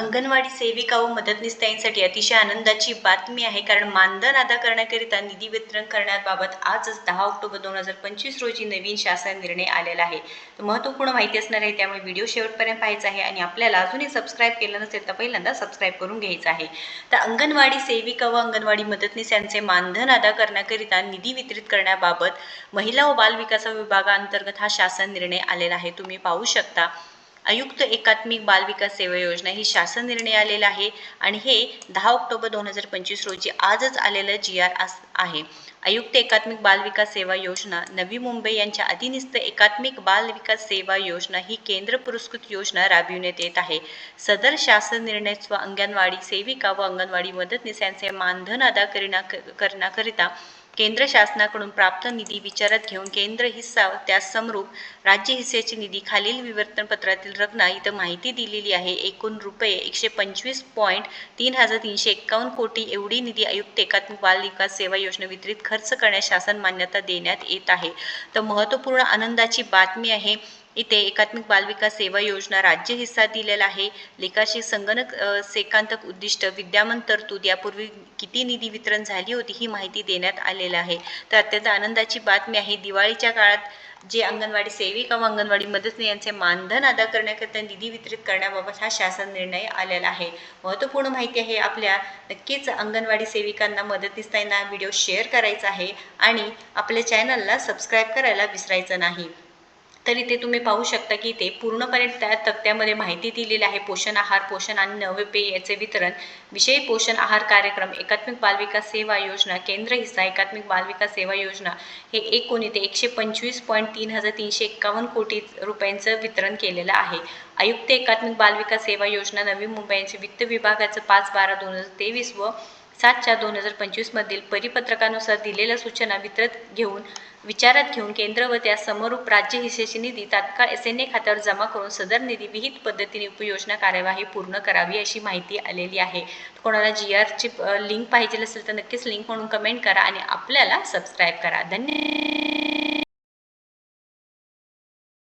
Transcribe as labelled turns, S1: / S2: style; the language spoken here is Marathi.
S1: अंगणवाडी सेविका व मदतनीसताईंसाठी अतिशय आनंदाची बातमी आहे. कारण मानधन अदा करण्याकरिता निधी वितरण करण्याबाबत आजच दहा ऑक्टोबर दोन हजार पंचवीस रोजी नवीन शासन निर्णय आलेला आहे. तर महत्त्वपूर्ण माहिती असणार आहे त्यामुळे व्हिडिओ शेवटपर्यंत पाहायचा आहे आणि आपल्याला अजूनही सबस्क्राईब केलं नसेल तर पहिल्यांदा सबस्क्राईब करून घ्यायचं आहे. तर अंगणवाडी सेविका व अंगणवाडी मदतनीस यांचे मानधन अदा करण्याकरिता निधी वितरित करण्याबाबत महिला व बालविकास विभागाअंतर्गत हा शासन निर्णय आलेला आहे. तुम्ही पाहू शकता. आयुक्त एकात्मिक बाल विकास सेवा योजना ही शासन निर्णय आलेला आहे आणि हे दहा ऑक्टोबर दोन हजार पंचवीस रोजी आजच आलेलं जी आर आहे. आयुक्त एकात्मिक बाल विकास सेवा योजना नवी मुंबई यांच्या अधीनस्थ एकात्मिक बाल विकास सेवा योजना ही केंद्र पुरस्कृत योजना राबविण्यात येत आहे. सदर शासन निर्णय स्व अंगणवाडी सेविका व अंगणवाडी मदतनीस यांचे मानधन अदा करण्या करण्याकरिता केंद्र शासनाकडून प्राप्त निधी विचारात घेऊन केंद्र हिस्सा त्यास समरूप राज्य हिस्सेची निधी खालील विवर्तनपत्रातील रचना इथं माहिती दिलेली आहे. एकूण रुपये एकशे पंचवीस पॉईंट तीन हजार तीनशे एक्कावन्न कोटी एवढी निधी आयुक्त एकात्मिक बाल विकास सेवा योजना वितरित खर्च करण्यास शासन मान्यता देण्यात येत आहे. तर महत्त्वपूर्ण आनंदाची बातमी आहे इथे एकात्मिक बालविकास सेवा योजना राज्य हिस्सा दिलेला आहे. लेखाशी संगणक सेकांतक उद्दिष्ट विद्यमान तरतूद यापूर्वी किती निधी वितरण झाली होती ही माहिती देण्यात आलेलं आहे. तर अत्यंत आनंदाची बातमी आहे. दिवाळीच्या काळात जे अंगणवाडी सेविका व अंगणवाडी मदतनी यांचे मानधन अदा करण्याकरिता निधी वितरित करण्याबाबत हा शासन निर्णय आलेला आहे. महत्त्वपूर्ण माहिती आहे आपल्या नक्कीच अंगणवाडी सेविकांना मदतनीसताना व्हिडिओ शेअर करायचा आहे आणि आपल्या चॅनलला सबस्क्राईब करायला विसरायचं नाही. तर इथे तुम्ही पाहू शकता की इथे पूर्णपणे त्या तक्त्यामध्ये माहिती दिलेली आहे. पोषण आहार पोषण आणि नवे याचे वितरण. विषयी पोषण आहार कार्यक्रम एकात्मिक बालविकास सेवा योजना केंद्र हिस्सा एकात्मिक बालविकास सेवा योजना हे एकूण इथे एकशे पंचवीस पॉईंट तीन हजार तीनशे एक्कावन्न कोटी रुपयांचं वितरण केलेलं आहे. आयुक्त एकात्मिक बालविकास सेवा योजना नवी मुंबई यांचे वित्त विभागाचं पाच बारा दोन हजार तेवीस व सात चार दोन हजार पंचवीसमधील परिपत्रकानुसार दिलेल्या सूचना वितरत घेऊन विचारात घेऊन केंद्र व त्या समरूप राज्य हिस्सेची निधी तात्काळ एस एन ए खात्यावर जमा करून सदर निधी विहित पद्धतीने उपयोजना कार्यवाही पूर्ण करावी अशी माहिती आलेली आहे. कोणाला जी आरची लिंक पाहिजे असेल तर नक्कीच लिंक म्हणून कमेंट करा आणि आपल्याला सबस्क्राईब करा. धन्यवाद